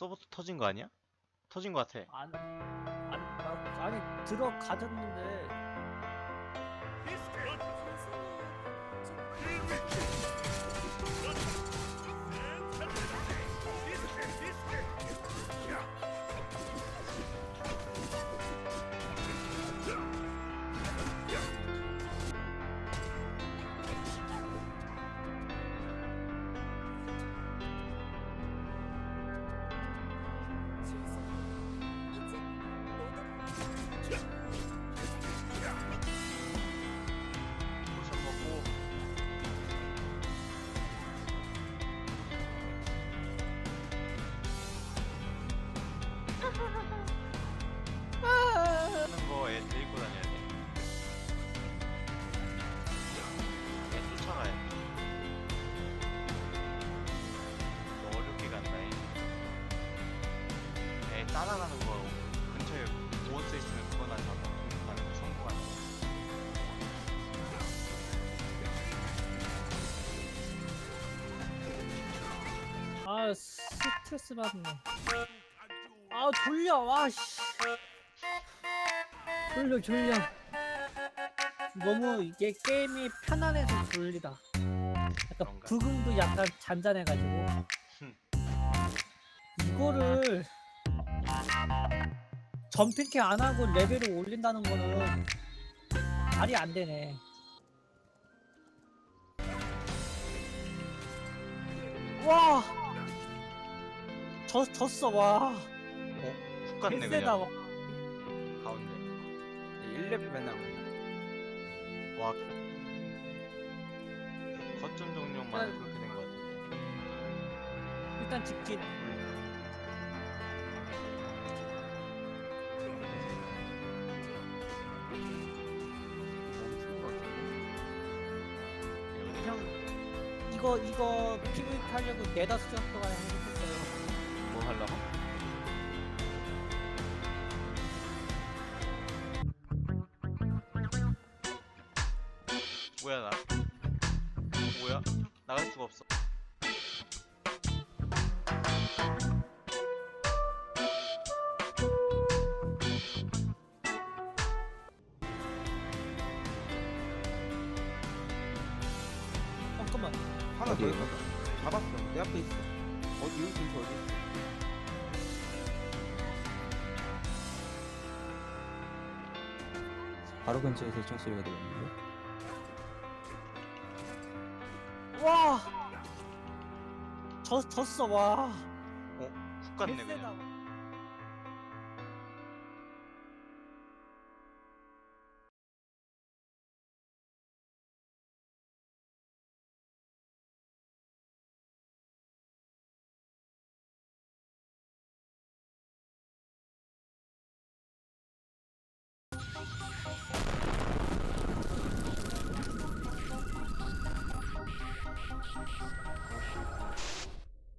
서버 터진 거 아니야? 터진 거 같아. 안, 안, 나, 아니 들어가졌는데 거 애 데리고 다녀야 돼. 애 쫓아가야 돼. 너 어렵게 간다잉. 애 따라가는 거 근처에 몬스터 있으면 그거나 잡아. 아 스트레스 받네 아 졸려 와씨 졸려 졸려. 너무 이게 게임이 편안해서 졸리다. 약간 그런가? 부금도 약간 잔잔해가지고. 흠. 이거를 점핑캐 안 하고 레벨을 올린다는 거는 말이 안 되네. 와! 졌, 졌어 와. 훅 갔네 그냥. 와. 가운데 1레벨만 남은 와. 거점 종료만 야. 그렇게 된거 같은데. 일단 직진. 멈춘 것 같은데 형 이거 이거 PVP 하려고 네다섯 시간 동안 해줬어요 뭐야 나? 뭐야? 나갈 수가 없어. 잠깐만. 하나 더 어디에요? 있어 잡았어. 내 앞에 있어. 어디 여기 근처 어디? 있어 바로 근처에서 총소리가 들렸는데 와. 졌, 졌어 와. 훅 갔네 개쎄다. 그냥